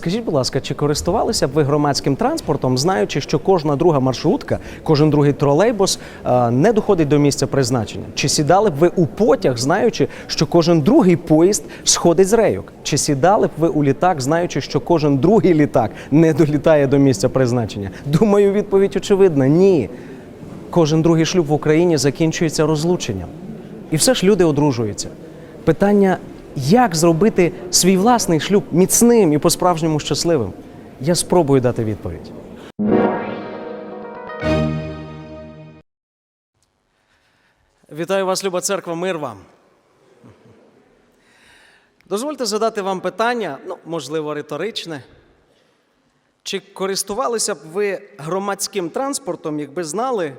Скажіть, будь ласка, чи користувалися б ви громадським транспортом, знаючи, що кожна друга маршрутка, кожен другий тролейбус е, не доходить до місця призначення? Чи сідали б ви у потяг, знаючи, що кожен другий поїзд сходить з рейок? Чи сідали б ви у літак, знаючи, що кожен другий літак не долітає до місця призначення? Думаю, відповідь очевидна: ні. Кожен другий шлюб в Україні закінчується розлученням. І все ж люди одружуються. Питання, як зробити свій власний шлюб міцним і по-справжньому щасливим? Я спробую дати відповідь. Вітаю вас, Люба Церква, мир вам. Дозвольте задати вам питання, ну, можливо, риторичне. Чи користувалися б ви громадським транспортом, якби знали,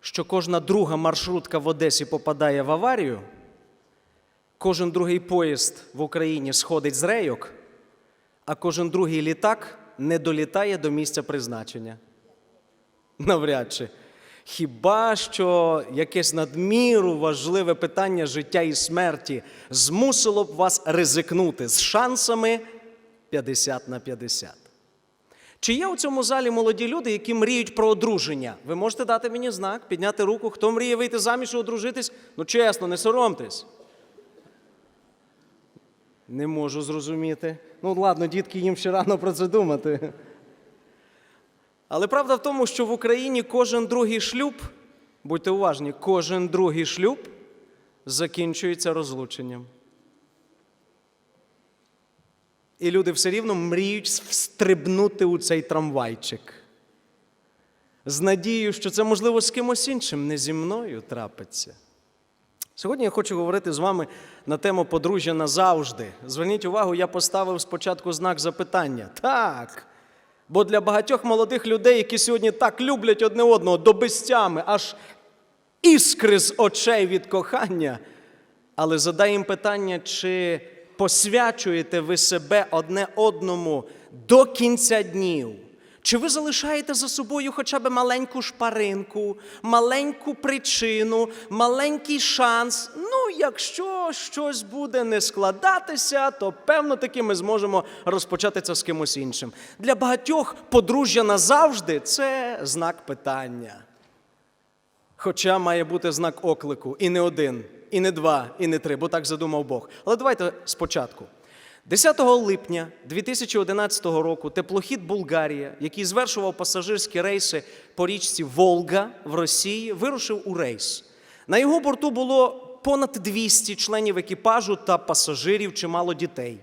що кожна друга маршрутка в Одесі попадає в аварію, кожен другий поїзд в Україні сходить з рейок, а кожен другий літак не долітає до місця призначення? Навряд чи. Хіба що якесь надміру важливе питання життя і смерті змусило б вас ризикнути з шансами 50 на 50? Чи є у цьому залі молоді люди, які мріють про одруження? Ви можете дати мені знак, підняти руку, хто мріє вийти заміж і одружитись? Ну чесно, не соромтесь. Не можу зрозуміти. Ну, ладно, дітки, їм ще рано про це думати. Але правда в тому, що в Україні кожен другий шлюб, будьте уважні, кожен другий шлюб закінчується розлученням. І люди все рівно мріють встрибнути у цей трамвайчик. З надією, що це можливо з кимось іншим, не зі мною трапиться. Сьогодні я хочу говорити з вами на тему подружжя назавжди. Зверніть увагу, я поставив спочатку знак запитання. Так. Бо для багатьох молодих людей, які сьогодні так люблять одне одного до безтями, аж іскри з очей від кохання. Але задай їм питання, чи посвячуєте ви себе одне одному до кінця днів? Чи ви залишаєте за собою хоча б маленьку шпаринку, маленьку причину, маленький шанс? Ну, якщо щось буде не складатися, то певно таки ми зможемо розпочати це з кимось іншим. Для багатьох подружжя назавжди це знак питання. Хоча має бути знак оклику і не один, і не два, і не три, бо так задумав Бог. Але давайте спочатку. 10 липня 2011 року теплохід Булгарія, який звершував пасажирські рейси по річці Волга в Росії, вирушив у рейс. На його борту було понад 200 членів екіпажу та пасажирів, чимало дітей.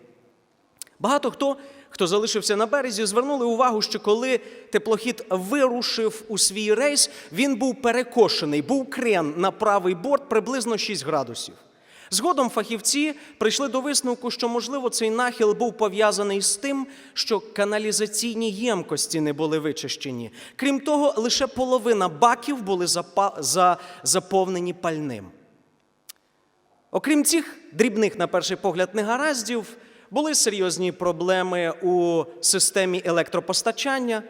Багато хто, хто залишився на березі, звернули увагу, що коли теплохід вирушив у свій рейс, він був перекошений, був крен на правий борт приблизно 6 градусів. Згодом фахівці прийшли до висновку, що, можливо, цей нахил був пов'язаний з тим, що каналізаційні ємкості не були вичищені. Крім того, лише половина баків були заповнені пальним. Окрім цих дрібних, на перший погляд, негараздів, були серйозні проблеми у системі електропостачання.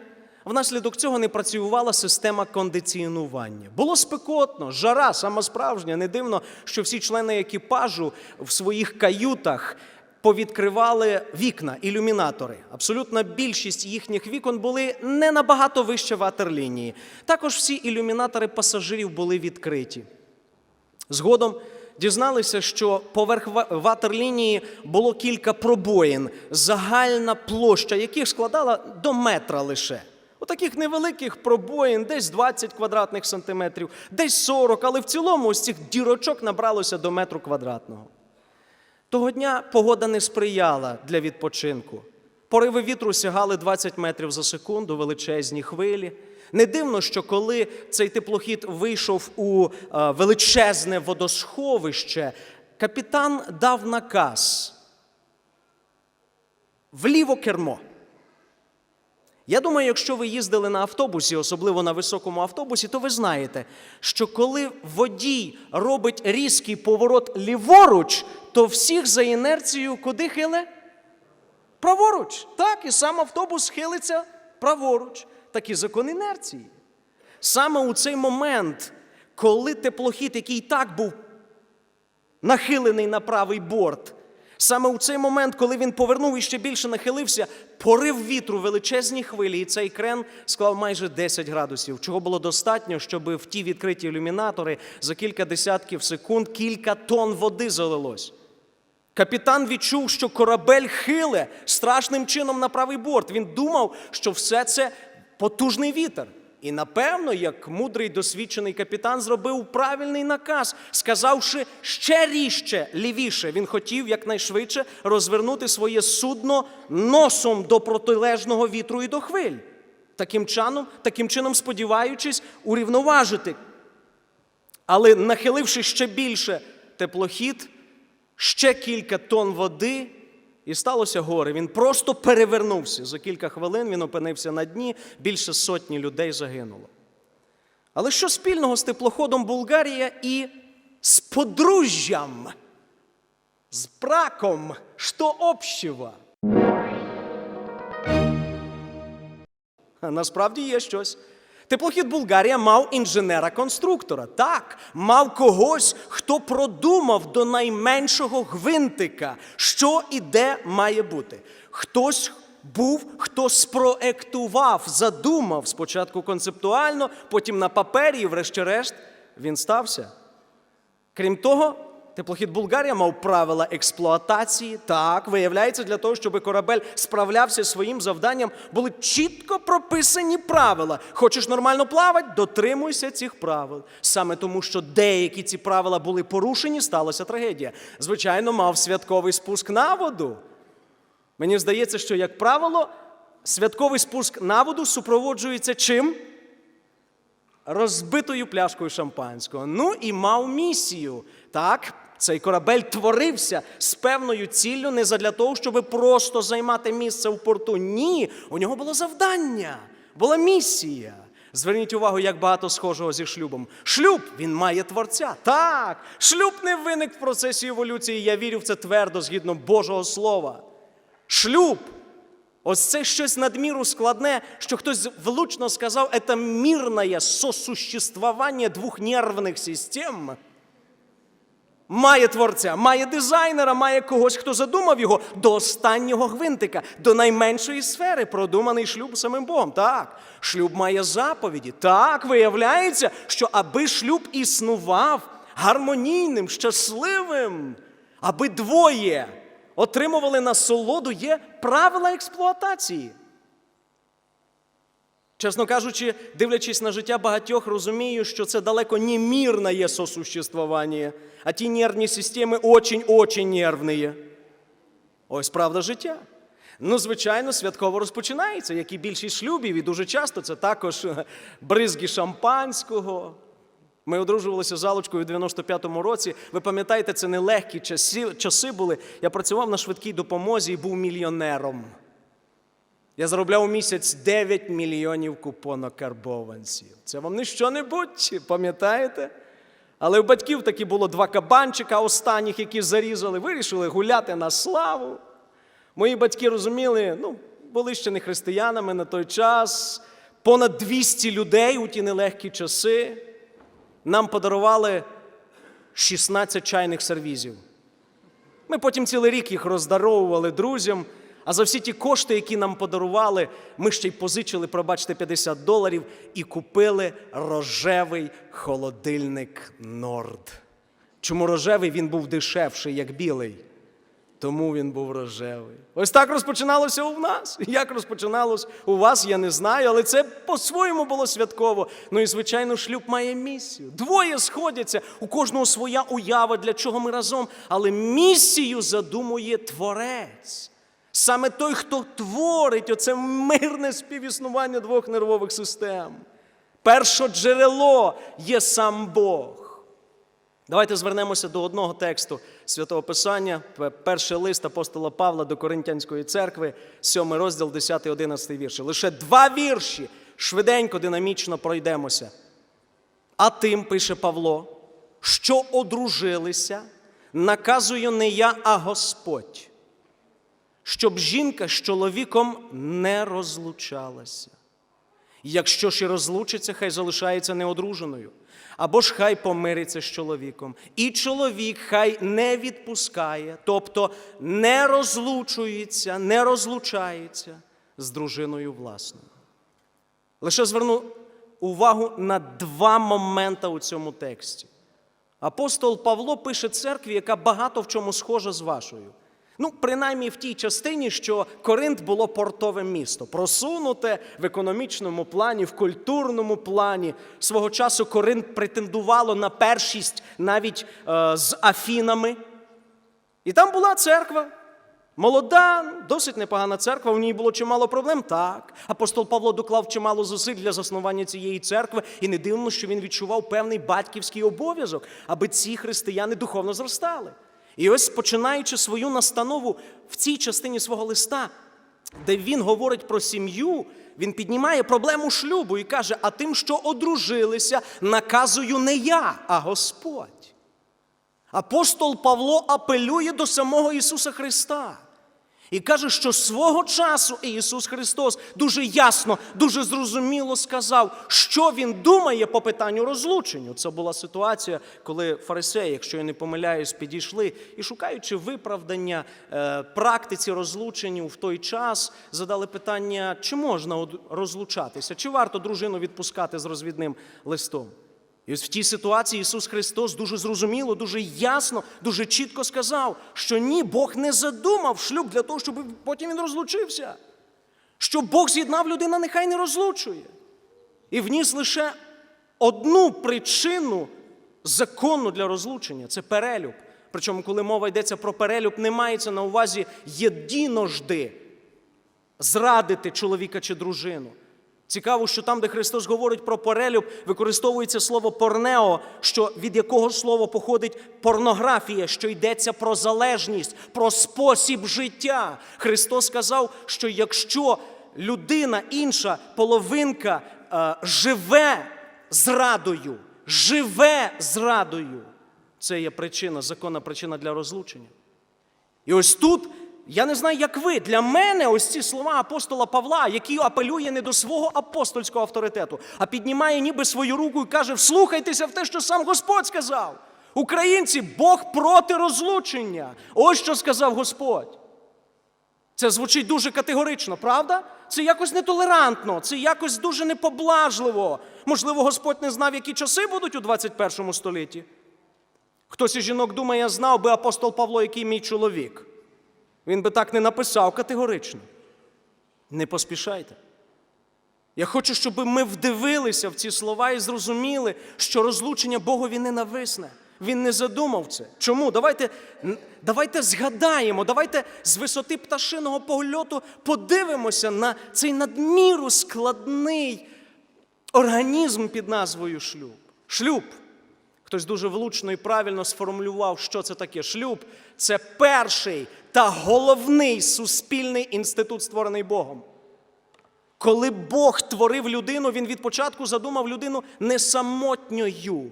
Внаслідок цього не працювала система кондиціонування. Було спекотно, жара, сама справжня. Не дивно, що всі члени екіпажу в своїх каютах повідкривали вікна, ілюмінатори. Абсолютна більшість їхніх вікон були не набагато вище ватерлінії. Також всі ілюмінатори пасажирів були відкриті. Згодом дізналися, що поверх ватерлінії було кілька пробоїн, загальна площа яких складала до метра лише. Отаких невеликих пробоїн, десь 20 квадратних сантиметрів, десь 40, але в цілому ось цих дірочок набралося до метру квадратного. Того дня погода не сприяла для відпочинку. Пориви вітру сягали 20 метрів за секунду, величезні хвилі. Не дивно, що коли цей теплохід вийшов у е, величезне водосховище, капітан дав наказ вліво кермо. Я думаю, якщо ви їздили на автобусі, особливо на високому автобусі, то ви знаєте, що коли водій робить різкий поворот ліворуч, то всіх за інерцією куди хиле? Праворуч. Так, і сам автобус хилиться праворуч. Такий закон інерції. Саме у цей момент, коли теплохід, який і так був нахилений на правий борт, Саме у цей момент, коли він повернув і ще більше нахилився, порив вітру величезні хвилі, і цей крен склав майже 10 градусів, чого було достатньо, щоб в ті відкриті ілюмінатори за кілька десятків секунд кілька тонн води залилось. Капітан відчув, що корабель хиле страшним чином на правий борт. Він думав, що все це потужний вітер. І напевно, як мудрий досвідчений капітан зробив правильний наказ, сказавши ще ріжче, лівіше, він хотів якнайшвидше розвернути своє судно носом до протилежного вітру і до хвиль. Таким чином, таким чином сподіваючись урівноважити але нахиливши ще більше теплохід, ще кілька тонн води, і сталося горе. Він просто перевернувся. За кілька хвилин він опинився на дні, більше сотні людей загинуло. Але що спільного з теплоходом Булгарія і з подружжям, з браком, що общего? А Насправді є щось. Теплохід Булгарія мав інженера-конструктора. Так, мав когось, хто продумав до найменшого гвинтика, що і де має бути. Хтось був, хто спроектував, задумав спочатку концептуально, потім на папері, і врешті-решт він стався. Крім того, теплохід Булгарія мав правила експлуатації. Так, виявляється, для того, щоб корабель справлявся своїм завданням, були чітко прописані правила. Хочеш нормально плавати, дотримуйся цих правил. Саме тому, що деякі ці правила були порушені, сталася трагедія. Звичайно, мав святковий спуск на воду. Мені здається, що, як правило, святковий спуск на воду супроводжується чим? Розбитою пляшкою шампанського. Ну і мав місію. Так, цей корабель творився з певною ціллю не задля того, щоб просто займати місце в порту. Ні, у нього було завдання, була місія. Зверніть увагу, як багато схожого зі шлюбом. Шлюб він має творця. Так, шлюб не виник в процесі еволюції. Я вірю в це твердо згідно Божого Слова. Шлюб Ось це щось надміру складне, що хтось влучно сказав, це мирне сосуществування двох нервних систем. Має творця, має дизайнера, має когось, хто задумав його до останнього гвинтика, до найменшої сфери, продуманий шлюб самим Богом. Так, шлюб має заповіді. Так, виявляється, що аби шлюб існував гармонійним, щасливим, аби двоє отримували насолоду, є правила експлуатації. Чесно кажучи, дивлячись на життя багатьох, розумію, що це далеко не мирне є сосуществування, а ті нервні системи очень-очень нервні. Ось правда життя. Ну, звичайно, святково розпочинається, як і більшість шлюбів, і дуже часто це також бризги шампанського. Ми одружувалися з Алочкою у 95-му році. Ви пам'ятаєте, це нелегкі часи, часи були. Я працював на швидкій допомозі і був мільйонером. Я заробляв у місяць 9 мільйонів купонок карбованців. Це вам не що-небудь, пам'ятаєте? Але у батьків таки було два кабанчика останніх, які зарізали, вирішили гуляти на славу. Мої батьки розуміли, ну, були ще не християнами на той час. Понад 200 людей у ті нелегкі часи. Нам подарували 16 чайних сервізів. Ми потім цілий рік їх роздаровували друзям. А за всі ті кошти, які нам подарували, ми ще й позичили, пробачте, 50 доларів і купили рожевий холодильник Норд. Чому рожевий він був дешевший, як білий? Тому він був рожевий. Ось так розпочиналося у нас. Як розпочиналось у вас, я не знаю, але це по-своєму було святково. Ну і, звичайно, шлюб має місію. Двоє сходяться, у кожного своя уява, для чого ми разом. Але місію задумує творець. Саме той, хто творить оце мирне співіснування двох нервових систем. Перше джерело є сам Бог. Давайте звернемося до одного тексту Святого Писання, перший лист апостола Павла до Коринтянської церкви, 7 розділ, 10-11 вірші. Лише два вірші, швиденько, динамічно пройдемося. А тим, пише Павло, що одружилися, наказую не я, а Господь, щоб жінка з чоловіком не розлучалася. Якщо ж і розлучиться, хай залишається неодруженою. Або ж хай помириться з чоловіком. І чоловік хай не відпускає, тобто не розлучується, не розлучається з дружиною власною. Лише зверну увагу на два моменти у цьому тексті. Апостол Павло пише церкві, яка багато в чому схожа з вашою. Ну, принаймні в тій частині, що Коринт було портове місто, просунуте в економічному плані, в культурному плані. Свого часу Коринт претендувало на першість навіть е, з Афінами. І там була церква. Молода, досить непогана церква, в ній було чимало проблем. Так. Апостол Павло доклав чимало зусиль для заснування цієї церкви, і не дивно, що він відчував певний батьківський обов'язок, аби ці християни духовно зростали. І ось починаючи свою настанову в цій частині свого листа, де він говорить про сім'ю, він піднімає проблему шлюбу і каже: а тим, що одружилися, наказую не я, а Господь. Апостол Павло апелює до самого Ісуса Христа і каже, що свого часу Ісус Христос дуже ясно, дуже зрозуміло сказав, що Він думає по питанню розлученню. Це була ситуація, коли фарисеї, якщо я не помиляюсь, підійшли і шукаючи виправдання е, практиці розлученню в той час, задали питання, чи можна розлучатися, чи варто дружину відпускати з розвідним листом. І ось в тій ситуації Ісус Христос дуже зрозуміло, дуже ясно, дуже чітко сказав, що ні, Бог не задумав шлюб для того, щоб потім він розлучився. Що Бог з'єднав людина, нехай не розлучує. І вніс лише одну причину законну для розлучення це перелюб. Причому, коли мова йдеться про перелюб, не мається на увазі єдиножди зрадити чоловіка чи дружину. Цікаво, що там, де Христос говорить про перелюб, використовується слово порнео, що від якого слова походить порнографія, що йдеться про залежність, про спосіб життя. Христос сказав, що якщо людина, інша половинка е, живе зрадою, живе зрадою, це є причина, законна причина для розлучення. І ось тут, я не знаю, як ви, для мене ось ці слова апостола Павла, який апелює не до свого апостольського авторитету, а піднімає ніби свою руку і каже: вслухайтеся в те, що сам Господь сказав. Українці, Бог проти розлучення. Ось що сказав Господь. Це звучить дуже категорично, правда? Це якось нетолерантно, це якось дуже непоблажливо. Можливо, Господь не знав, які часи будуть у 21 столітті. Хтось із жінок думає, знав би апостол Павло, який мій чоловік. Він би так не написав категорично. Не поспішайте. Я хочу, щоб ми вдивилися в ці слова і зрозуміли, що розлучення Богові ненависне. Він не задумав це. Чому? Давайте, давайте згадаємо, давайте з висоти пташиного польоту подивимося на цей надміру складний організм під назвою шлюб. Шлюб. Хтось дуже влучно і правильно сформулював, що це таке. Шлюб це перший та головний суспільний інститут, створений Богом. Коли Бог творив людину, він від початку задумав людину не самотньою.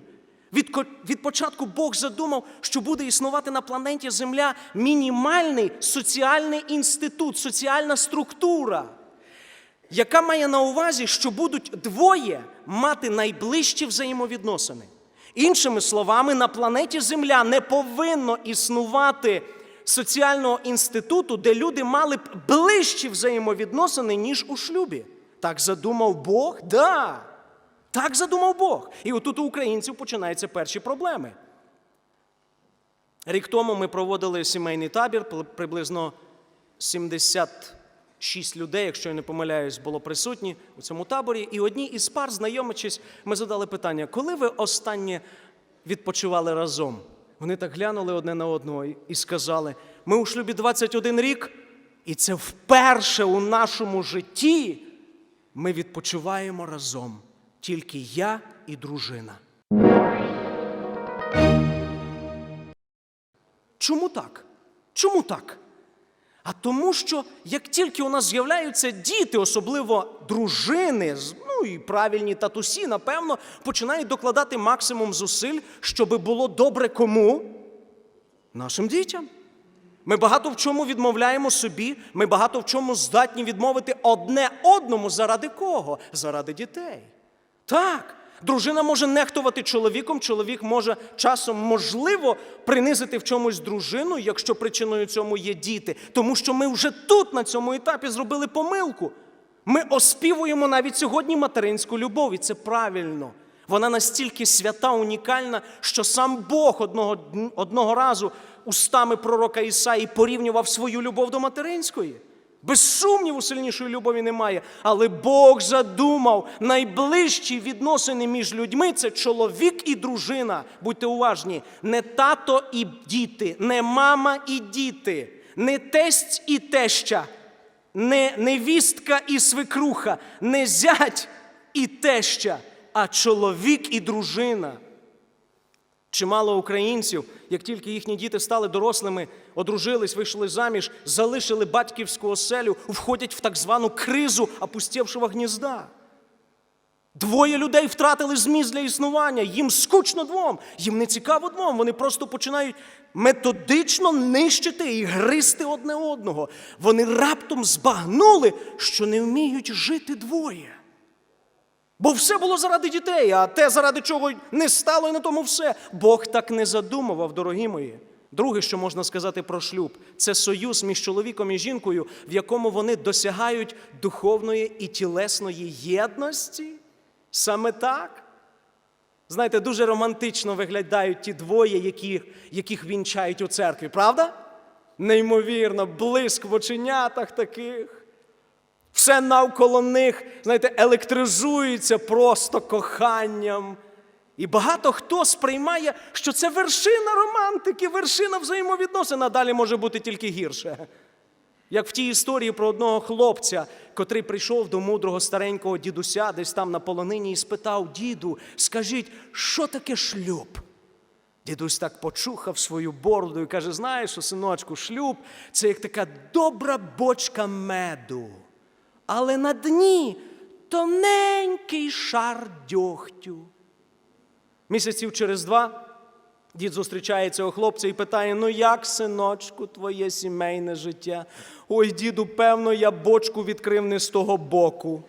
Від, від початку Бог задумав, що буде існувати на планеті Земля мінімальний соціальний інститут, соціальна структура, яка має на увазі, що будуть двоє мати найближчі взаємовідносини. Іншими словами, на планеті Земля не повинно існувати соціального інституту, де люди мали б ближчі взаємовідносини, ніж у шлюбі. Так задумав Бог? Да. Так задумав Бог. І отут у українців починаються перші проблеми. Рік тому ми проводили сімейний табір, приблизно 76 людей, якщо я не помиляюсь, було присутні у цьому таборі. І одній із пар, знайомичись, ми задали питання, коли ви останнє відпочивали разом? Вони так глянули одне на одного і- сказали: ми у шлюбі 21 рік, і це вперше у нашому житті ми відпочиваємо разом, тільки я і дружина. Чому так? Чому так? А тому, що як тільки у нас з'являються діти, особливо дружини, ну і правильні татусі, напевно, починають докладати максимум зусиль, щоб було добре кому? Нашим дітям. Ми багато в чому відмовляємо собі, ми багато в чому здатні відмовити одне одному заради кого? Заради дітей. Так. Дружина може нехтувати чоловіком, чоловік може часом, можливо, принизити в чомусь дружину, якщо причиною цьому є діти. Тому що ми вже тут, на цьому етапі, зробили помилку. Ми оспівуємо навіть сьогодні материнську любов, і це правильно. Вона настільки свята, унікальна, що сам Бог одного, одного разу устами пророка Ісаї порівнював свою любов до материнської. Без сумніву, сильнішої любові немає. Але Бог задумав найближчі відносини між людьми це чоловік і дружина. Будьте уважні, не тато і діти, не мама і діти, не тесть і теща, не невістка і свекруха, не зять і теща, а чоловік і дружина. Чимало українців, як тільки їхні діти стали дорослими, одружились, вийшли заміж, залишили батьківську оселю, входять в так звану кризу опустєвшого гнізда. Двоє людей втратили зміст для існування, їм скучно двом, їм не цікаво двом. Вони просто починають методично нищити і гризти одне одного. Вони раптом збагнули, що не вміють жити двоє. Бо все було заради дітей, а те, заради чого не стало, і на тому все. Бог так не задумував, дорогі мої. Друге, що можна сказати про шлюб, це союз між чоловіком і жінкою, в якому вони досягають духовної і тілесної єдності. Саме так. Знаєте, дуже романтично виглядають ті двоє, які, яких вінчають у церкві, правда? Неймовірно, блиск в оченятах таких. Все навколо них, знаєте, електризується просто коханням. І багато хто сприймає, що це вершина романтики, вершина взаємовідносин, а далі може бути тільки гірше. Як в тій історії про одного хлопця, котрий прийшов до мудрого старенького дідуся десь там на полонині і спитав: Діду, скажіть, що таке шлюб? Дідусь так почухав свою бороду і каже: знаєш, синочку, шлюб це як така добра бочка меду, але на дні тоненький шар дьогтю. Місяців через два дід зустрічає цього хлопця і питає: Ну як, синочку, твоє сімейне життя? Ой, діду, певно, я бочку відкрив не з того боку.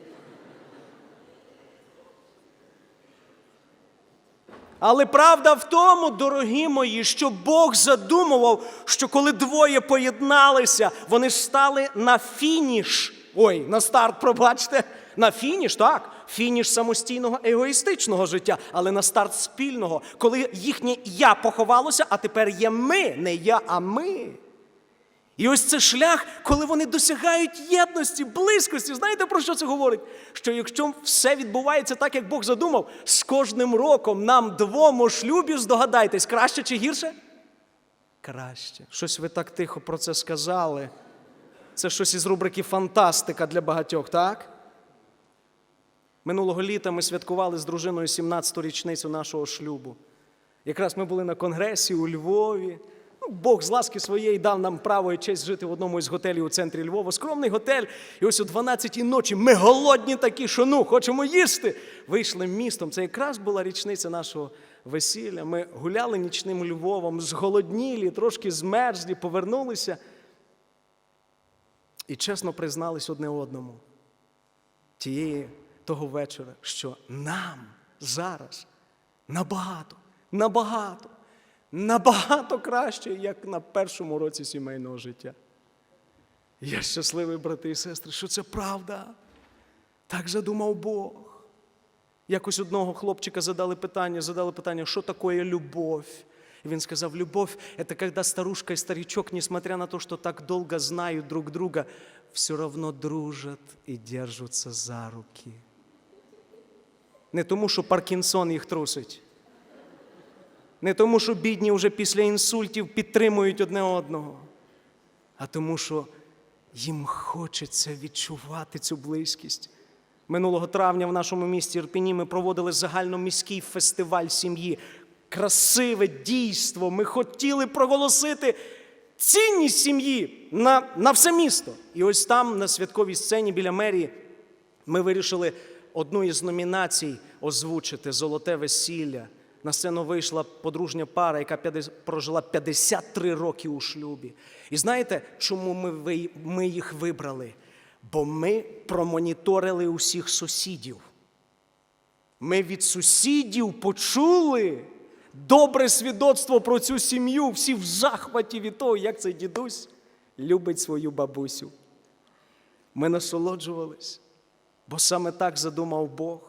Але правда в тому, дорогі мої, що Бог задумував, що коли двоє поєдналися, вони стали на фініш. Ой, на старт, пробачте, на фініш, так, фініш самостійного егоїстичного життя, але на старт спільного, коли їхнє я поховалося, а тепер є ми, не я, а ми. І ось це шлях, коли вони досягають єдності, близькості. Знаєте про що це говорить? Що якщо все відбувається так, як Бог задумав, з кожним роком нам двом у шлюбі, здогадайтесь, краще чи гірше? Краще. Щось ви так тихо про це сказали. Це щось із рубрики Фантастика для багатьох, так? Минулого літа ми святкували з дружиною 17-ту річницю нашого шлюбу. Якраз ми були на конгресі у Львові. Ну, Бог з ласки своєї дав нам право і честь жити в одному із готелів у центрі Львова. Скромний готель. І ось о 12-й ночі ми голодні такі, що ну, хочемо їсти. Вийшли містом. Це якраз була річниця нашого весілля. Ми гуляли нічним Львовом, зголоднілі, трошки змерзлі, повернулися. І чесно признались одне одному тієї того вечора, що нам зараз набагато, набагато, набагато краще, як на першому році сімейного життя. Я щасливий, брати і сестри, що це правда. Так задумав Бог. Якось одного хлопчика задали питання, задали питання, що таке любов. И він сказав, любовь – это когда старушка и старичок, несмотря на то, что так долго знают друг друга, все равно дружат и держатся за руки. Не тому, що Паркінсон їх трусить. Не тому, що бідні вже після інсультів підтримують одне одного, а тому, що їм хочеться відчувати цю близькість. Минулого травня в нашому місті Ірпіні ми проводили загальноміський фестиваль сім'ї. Красиве дійство. Ми хотіли проголосити цінність сім'ї на, на все місто. І ось там, на святковій сцені біля мерії, ми вирішили одну із номінацій озвучити Золоте весілля. На сцену вийшла подружня пара, яка прожила 53 роки у шлюбі. І знаєте, чому ми, ми їх вибрали? Бо ми промоніторили усіх сусідів. Ми від сусідів почули добре свідоцтво про цю сім'ю. Всі в захваті від того, як цей дідусь любить свою бабусю. Ми насолоджувались, бо саме так задумав Бог.